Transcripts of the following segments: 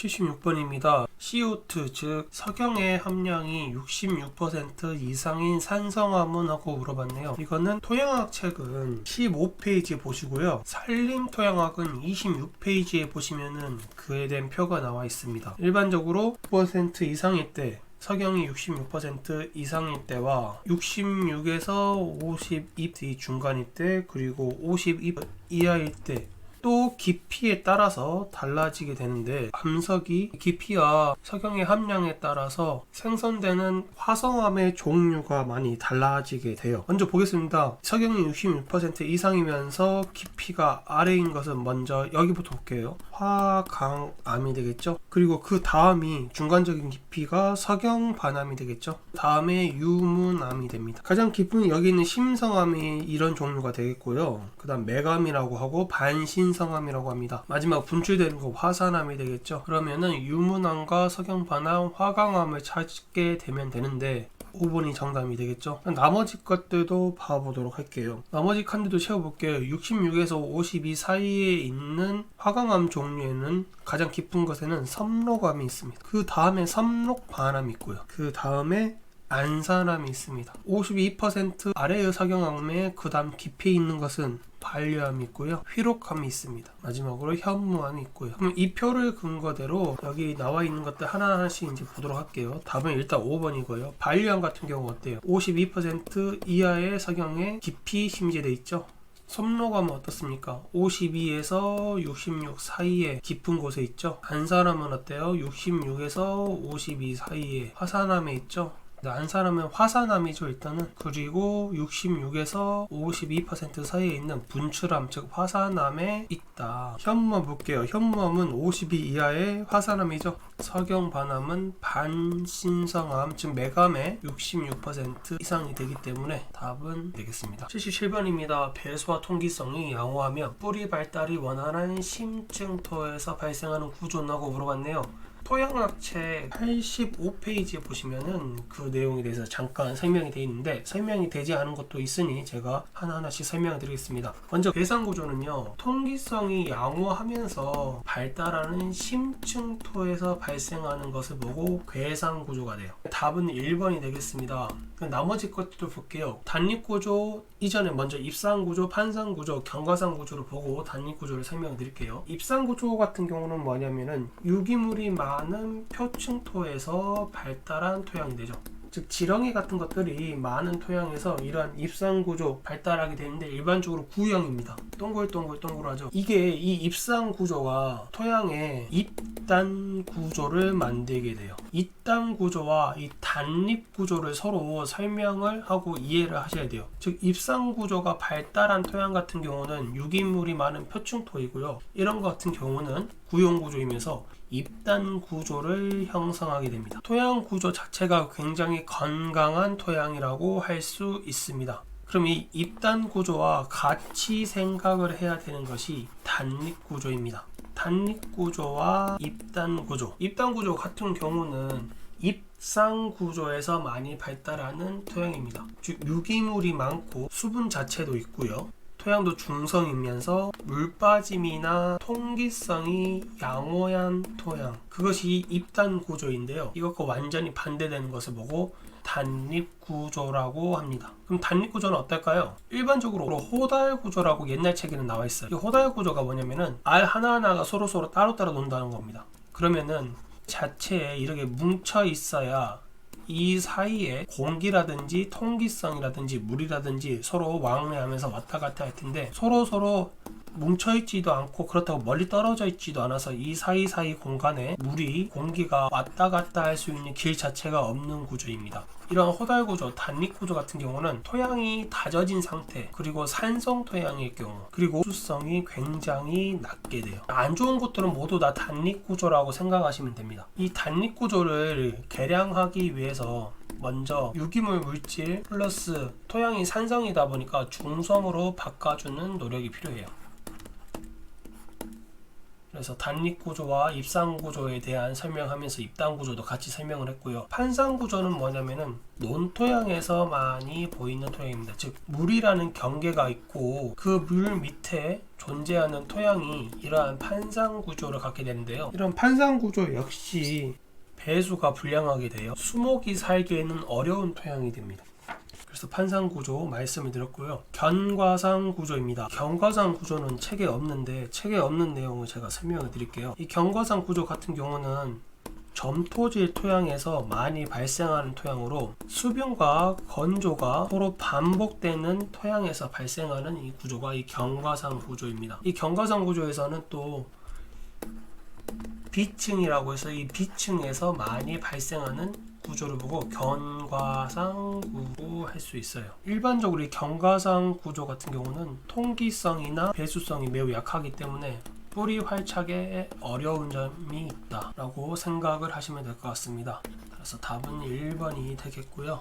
76번입니다. CO2 즉 석영의 함량이 66% 이상인 산성화문하고 물어봤네요. 이거는 토양학 책은 15페이지에 보시고요. 산림 토양학은 26페이지에 보시면은 그에 대한 표가 나와 있습니다. 일반적으로 9% 이상일 때 석영이 66% 이상일 때와 66에서 52 중간일 때 그리고 52 이하일 때 또 깊이에 따라서 달라지게 되는데 암석이 깊이와 석영의 함량에 따라서 생성되는 화성암의 종류가 많이 달라지게 돼요. 먼저 보겠습니다. 석영이 66% 이상이면서 깊이가 아래인 것은 먼저 여기부터 볼게요. 화강암이 되겠죠. 그리고 그 다음이 중간적인 깊이가 석영반암이 되겠죠. 다음에 유문암이 됩니다. 가장 깊은 여기 있는 심성암이 이런 종류가 되겠고요. 그 다음 매감이라고 하고 반신 성암이라고 합니다. 마지막 분출되는 거 화산암이 되겠죠. 그러면은 유문암과 석영반암, 화강암을 찾게 되면 되는데 5번이 정답이 되겠죠. 나머지 것들도 봐보도록 할게요. 나머지 칸들도 채워볼게요. 66에서 52 사이에 있는 화강암 종류에는 가장 깊은 것에는 섬록암이 있습니다. 그 다음에 섬록반암이 있고요. 그 다음에 안산암이 있습니다. 52% 아래의 석영암에 그 다음 깊이 있는 것은 반려암이 있고요. 휘록암이 있습니다. 마지막으로 현무암이 있고요. 그럼 이 표를 근거대로 여기 나와 있는 것들 하나하나씩 이제 보도록 할게요. 답은 일단 5번이고요. 반려암 같은 경우 어때요? 52% 이하의 석영에 깊이 심재되어 있죠. 섬로감은 어떻습니까? 52에서 66 사이에 깊은 곳에 있죠. 안산암은 어때요? 66에서 52 사이에 화산암에 있죠. 안산하면 화산암이죠 일단은 그리고 66에서 52% 사이에 있는 분출암 즉 화산암에 있다. 현무암 볼게요. 현무암은 52 이하의 화산암이죠. 석영반암은 반신성암 즉 매감의 66% 이상이 되기 때문에 답은 되겠습니다. 77번입니다. 배수와 통기성이 양호하면 뿌리 발달이 원활한 심층토에서 발생하는 구조나고 물어봤네요 토양학책 85페이지에 보시면은 그 내용에 대해서 잠깐 설명이 되어 있는데 설명이 되지 않은 것도 있으니 제가 하나하나씩 설명을 드리겠습니다. 먼저 배상 구조는요. 통기성이 양호하면서 발달하는 심층토에서 발생하는 것을 보고 괴상 구조가 돼요. 답은 1번이 되겠습니다. 그 나머지 것들도 볼게요. 단립 구조 이전에 먼저 입상 구조, 판상 구조, 경과상 구조를 보고 단립 구조를 설명드릴게요. 입상 구조 같은 경우는 뭐냐면은 유기물이 많은 표층토에서 발달한 토양이 되죠. 즉 지렁이 같은 것들이 많은 토양에서 이러한 입상 구조 발달하게 되는데 일반적으로 구형입니다. 동글동글동글하죠. 이게 이 입상 구조가 토양의 입단 구조를 만들게 돼요. 입단 구조와 이 단립 구조를 서로 설명을 하고 이해를 하셔야 돼요. 즉 입상 구조가 발달한 토양 같은 경우는 유기물이 많은 표층토이고요. 이런 것 같은 경우는 구형 구조이면서 입단 구조를 형성하게 됩니다. 토양 구조 자체가 굉장히 건강한 토양이라고 할 수 있습니다. 그럼 이 입단 구조와 같이 생각을 해야 되는 것이 단립 구조입니다. 단립 구조와 입단 구조. 입단 구조 같은 경우는 입상 구조에서 많이 발달하는 토양입니다. 즉 유기물이 많고 수분 자체도 있고요. 토양도 중성이면서 물빠짐이나 통기성이 양호한 토양. 그것이 입단 구조인데요. 이것과 완전히 반대되는 것을 보고 단립 구조라고 합니다. 그럼 단립 구조는 어떨까요? 일반적으로 호달 구조라고 옛날 책에는 나와 있어요. 이 호달 구조가 뭐냐면은 알 하나하나가 서로서로 따로따로 논다는 겁니다. 그러면은 자체에 이렇게 뭉쳐 있어야 이 사이에 공기라든지 통기성이라든지 물이라든지 서로 왕래하면서 왔다 갔다 할 텐데 서로 서로 뭉쳐 있지도 않고 그렇다고 멀리 떨어져 있지도 않아서 이 사이사이 공간에 물이 공기가 왔다 갔다 할 수 있는 길 자체가 없는 구조입니다. 이런 호달 구조, 단립 구조 같은 경우는 토양이 다져진 상태, 그리고 산성 토양일 경우, 그리고 수성이 굉장히 낮게 돼요. 안 좋은 것들은 모두 다 단립 구조라고 생각하시면 됩니다. 이 단립 구조를 개량하기 위해서 먼저 유기물 물질 플러스 토양이 산성이다 보니까 중성으로 바꿔주는 노력이 필요해요. 그래서 단립 구조와 입상 구조에 대한 설명하면서 입단 구조도 같이 설명을 했고요. 판상 구조는 뭐냐면은 논토양에서 많이 보이는 토양입니다. 즉 물이라는 경계가 있고 그 물 밑에 존재하는 토양이 이러한 판상 구조를 갖게 되는데요. 이런 판상 구조 역시 배수가 불량하게 되어 수목이 살기에는 어려운 토양이 됩니다. 그래서 판상 구조 말씀을 드렸고요. 견과상 구조입니다. 견과상 구조는 책에 없는데 책에 없는 내용을 제가 설명을 드릴게요. 이 견과상 구조 같은 경우는 점토질 토양에서 많이 발생하는 토양으로 수분과 건조가 서로 반복되는 토양에서 발생하는 이 구조가 이 견과상 구조입니다. 이 견과상 구조에서는 또 비층이라고 해서 이 비층에서 많이 발생하는 구조를 보고 견과상 구조 할 수 있어요. 일반적으로 이 견과상 구조 같은 경우는 통기성이나 배수성이 매우 약하기 때문에 뿌리 활착에 어려운 점이 있다라고 생각을 하시면 될 것 같습니다. 그래서 답은 1번이 되겠고요.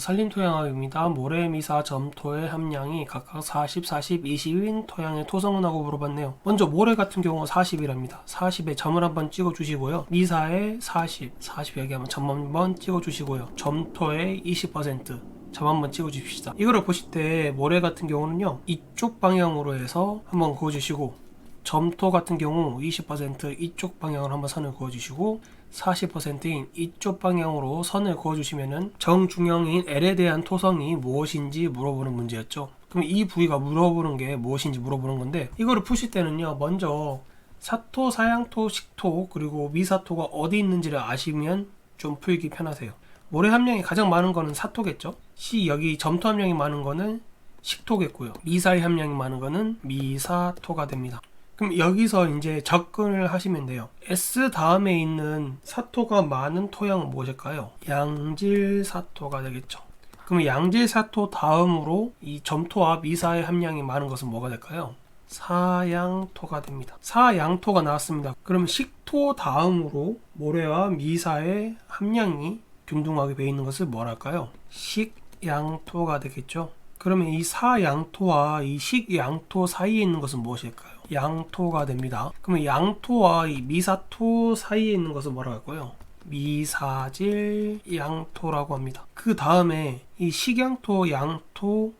산림 토양학입니다. 모래, 미사, 점토의 함량이 각각 40, 40, 20인 토양의 토성은하고 물어봤네요. 먼저 모래 같은 경우 40이랍니다. 40에 점을 한번 찍어 주시고요. 미사에 40, 40 여기 한번 점 한번 찍어 주시고요. 점토에 20%, 점 한번 찍어 주십시다. 이거를 보실 때 모래 같은 경우는요. 이쪽 방향으로 해서 한번 그어주시고 점토 같은 경우 20% 이쪽 방향으로 한번 선을 그어주시고 40%인 이쪽 방향으로 선을 그어주시면은 정중앙인 L에 대한 토성이 무엇인지 물어보는 문제였죠. 그럼 이 부위가 물어보는 게 무엇인지 물어보는 건데 이거를 푸실 때는요 먼저 사토, 사양토, 식토 그리고 미사토가 어디 있는지를 아시면 좀 풀기 편하세요. 모래 함량이 가장 많은 거는 사토겠죠. C 여기 점토 함량이 많은 거는 식토겠고요. 미사의 함량이 많은 거는 미사토가 됩니다. 그럼 여기서 이제 접근을 하시면 돼요. S 다음에 있는 사토가 많은 토양은 무엇일까요? 양질 사토가 되겠죠. 그럼 양질 사토 다음으로 이 점토와 미사의 함량이 많은 것은 뭐가 될까요? 사양토가 됩니다. 사양토가 나왔습니다. 그러면 식토 다음으로 모래와 미사의 함량이 균등하게 배 있는 것을 뭐랄까요? 식양토가 되겠죠. 그러면 이 사양토와 이 식양토 사이에 있는 것은 무엇일까요? 양토가 됩니다. 그러면 양토와 이 미사토 사이에 있는 것은 뭐라고 할까요? 미사질 양토라고 합니다. 그 다음에 이 식양토, 양토,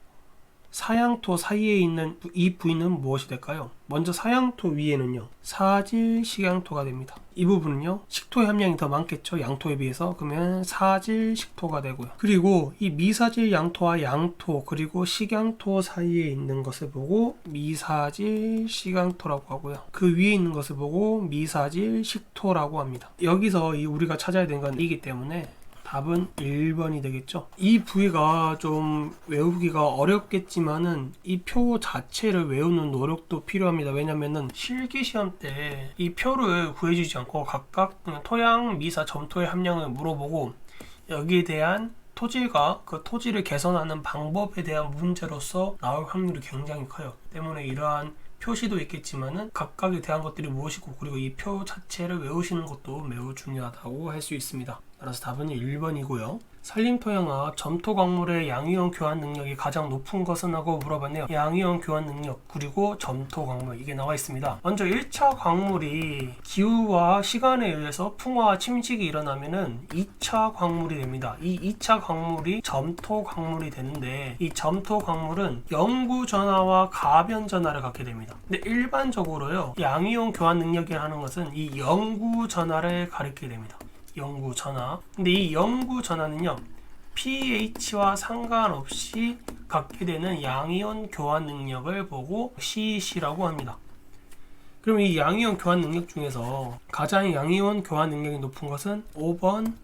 사양토 사이에 있는 이 부위는 무엇이 될까요? 먼저 사양토 위에는요 사질 식양토가 됩니다. 이 부분은요 식토의 함량이 더 많겠죠 양토에 비해서 그러면 사질 식토가 되고요. 그리고 이 미사질 양토와 양토 그리고 식양토 사이에 있는 것을 보고 미사질 식양토라고 하고요. 그 위에 있는 것을 보고 미사질 식토라고 합니다. 여기서 이 우리가 찾아야 되는 건 이기 때문에 답은 1번이 되겠죠. 이 부위가 좀 외우기가 어렵겠지만은 이 표 자체를 외우는 노력도 필요합니다. 왜냐면은 실기 시험 때 이 표를 구해주지 않고 각각 토양, 미사, 점토의 함량을 물어보고 여기에 대한 토질과 그 토질을 개선하는 방법에 대한 문제로서 나올 확률이 굉장히 커요. 때문에 이러한 표시도 있겠지만은 각각에 대한 것들이 무엇이고 그리고 이 표 자체를 외우시는 것도 매우 중요하다고 할 수 있습니다. 따라서 답은 1번이고요. 산림토양학 점토 광물의 양이온 교환 능력이 가장 높은 것은 하고 물어봤네요. 양이온 교환 능력 그리고 점토 광물 이게 나와 있습니다. 먼저 1차 광물이 기후와 시간에 의해서 풍화와 침식이 일어나면은 2차 광물이 됩니다. 이 2차 광물이 점토 광물이 되는데 이 점토 광물은 영구 전하와 가변 전하를 갖게 됩니다. 근데 일반적으로요 양이온 교환 능력이라는 것은 이 영구 전하를 가리키게 됩니다. 영구 전화. 근데 이 영구 전화는요. pH와 상관없이 갖게 되는 양이온 교환 능력을 보고 CEC라고 합니다. 그럼 이 양이온 교환 능력 중에서 가장 양이온 교환 능력이 높은 것은 5번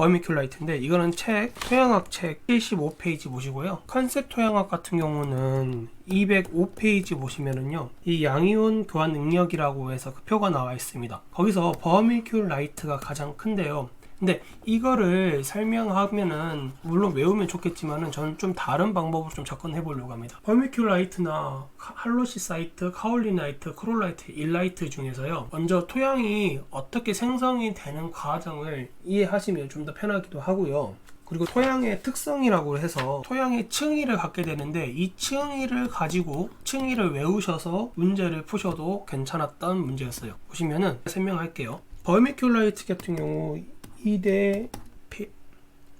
버미큘라이트인데 이거는 책 토양학 책 75페이지 보시고요. 컨셉 토양학 같은 경우는 205페이지 보시면은요. 이 양이온 교환 능력이라고 해서 그 표가 나와 있습니다. 거기서 버미큘라이트가 가장 큰데요. 근데 이거를 설명하면은 물론 외우면 좋겠지만은 저는 좀 다른 방법으로 좀 접근해 보려고 합니다. 버미큘라이트나 할로시사이트, 카올리나이트, 크롤라이트, 일라이트 중에서요. 먼저 토양이 어떻게 생성이 되는 과정을 이해하시면 좀 더 편하기도 하고요. 그리고 토양의 특성이라고 해서 토양의 층위를 갖게 되는데 이 층위를 가지고 층위를 외우셔서 문제를 푸셔도 괜찮았던 문제였어요. 보시면은 설명할게요. 버미큘라이트 같은 경우 2대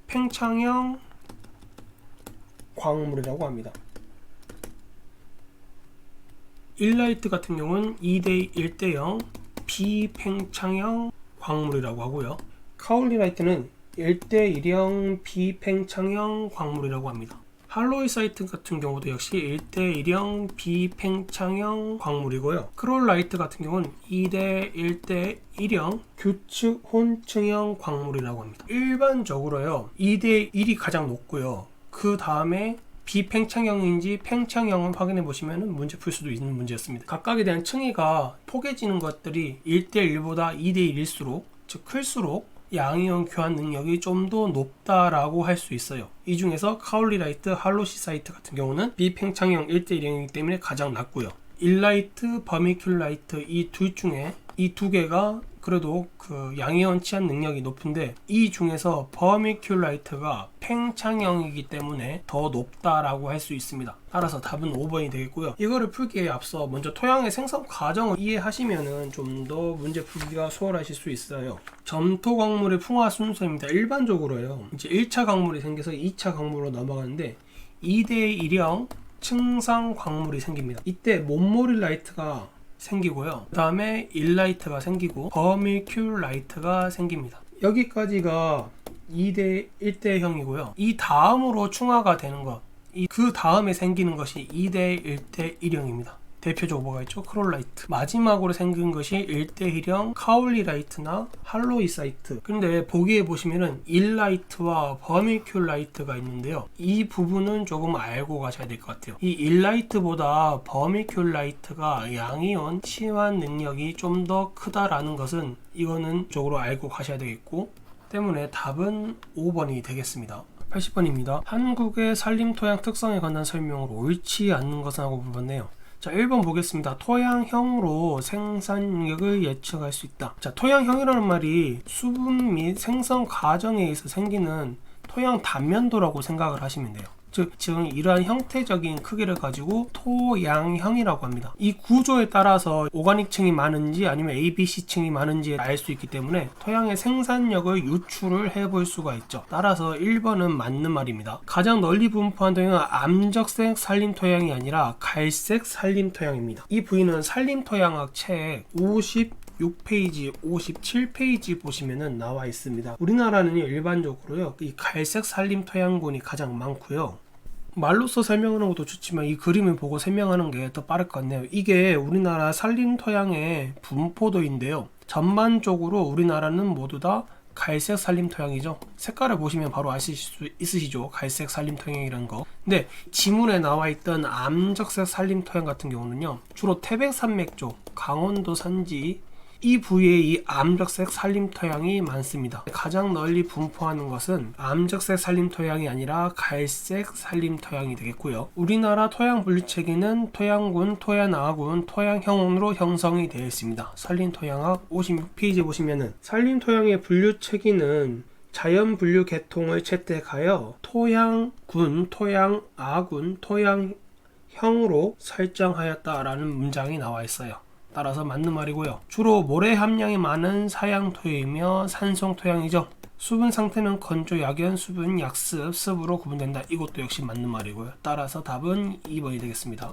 팽창형 광물이라고 합니다. 일라이트 같은 경우는 2대 1대 0 비팽창형 광물이라고 하고요. 카올리라이트는 1대 1형 비팽창형 광물이라고 합니다. 할로이 사이트 같은 경우도 역시 1대 1형 비팽창형 광물이고요. 크롤라이트 같은 경우는 2대 1대 1형 규측 혼층형 광물이라고 합니다. 일반적으로요. 2대 1이 가장 높고요. 그 다음에 비팽창형인지 팽창형을 확인해 보시면 문제 풀 수도 있는 문제였습니다. 각각에 대한 층위가 포개지는 것들이 1대1보다 2대1일수록 즉 클수록 양이온 교환 능력이 좀 더 높다라고 할 수 있어요. 이 중에서 카올리라이트, 할로시사이트 같은 경우는 비팽창형 1대1이기 때문에 가장 낮고요. 일라이트, 버미큘라이트 이 둘 중에 이 두 개가 그래도 그 양이온 치한 능력이 높은데 이 중에서 버미큘라이트가 팽창형이기 때문에 더 높다라고 할 수 있습니다. 따라서 답은 5번이 되겠고요. 이거를 풀기에 앞서 먼저 토양의 생성 과정을 이해하시면은 좀 더 문제 풀기가 수월하실 수 있어요. 점토 광물의 풍화 순서입니다. 일반적으로요. 이제 1차 광물이 생겨서 2차 광물로 넘어가는데 2대 1형 층상 광물이 생깁니다. 이때 몬모릴 라이트가 생기고요. 그 다음에 일라이트가 생기고 버미큘라이트가 생깁니다. 여기까지가 2대 1대형이고요. 이 다음으로 충화가 되는 것, 이그 다음에 생기는 것이 2대 1대 1형입니다. 대표적으로 뭐가 있죠? 크롤라이트. 마지막으로 생긴 것이 1대1형 카올리라이트나 할로이사이트. 근데 보기에 보시면은 일라이트와 버미큘라이트가 있는데요. 이 부분은 조금 알고 가셔야 될 것 같아요. 이 일라이트보다 버미큘라이트가 양이온 치환 능력이 좀 더 크다라는 것은 이거는 쪽으로 알고 가셔야 되겠고 때문에 답은 5번이 되겠습니다. 80번입니다. 한국의 산림 토양 특성에 관한 설명으로 옳지 않는 것은 하고 물었네요. 자, 1번 보겠습니다. 토양형으로 생산력을 예측할 수 있다. 자, 토양형이라는 말이 수분 및 생성 과정에 의해서 생기는 토양 단면도라고 생각을 하시면 돼요. 즉, 지금 이러한 형태적인 크기를 가지고 토양형이라고 합니다. 이 구조에 따라서 오가닉층이 많은지 아니면 ABC층이 많은지 알 수 있기 때문에 토양의 생산력을 유출을 해볼 수가 있죠. 따라서 1번은 맞는 말입니다. 가장 널리 분포한 토양은 암적색 산림 토양이 아니라 갈색 산림 토양입니다. 이 부위는 산림 토양학 책 50, 6페이지, 57페이지 보시면은 나와 있습니다. 우리나라는 일반적으로요, 이 갈색 산림 토양군이 가장 많고요. 말로써 설명하는 것도 좋지만 이 그림을 보고 설명하는 게 더 빠를 것 같네요. 이게 우리나라 산림 토양의 분포도인데요. 전반적으로 우리나라는 모두 다 갈색 산림 토양이죠. 색깔을 보시면 바로 아실 수 있으시죠. 갈색 산림 토양이라는 거. 근데 지문에 나와 있던 암적색 산림 토양 같은 경우는요. 주로 태백산맥 쪽, 강원도 산지 이 부위에 이 암적색 산림 토양이 많습니다. 가장 널리 분포하는 것은 암적색 산림 토양이 아니라 갈색 산림 토양이 되겠고요. 우리나라 토양 분류 체계는 토양군, 토양나군, 토양형으로 형성이 되어 있습니다. 산림 토양학 56페이지 보시면은 산림 토양의 분류 체계는 자연 분류 계통을 채택하여 토양군, 토양아군, 토양형으로 설정하였다라는 문장이 나와 있어요. 따라서 맞는 말이고요. 주로 모래 함량이 많은 사양 토양이며 산성 토양이죠. 수분 상태는 건조, 약연, 수분, 약습, 습으로 구분된다. 이것도 역시 맞는 말이고요. 따라서 답은 2번이 되겠습니다.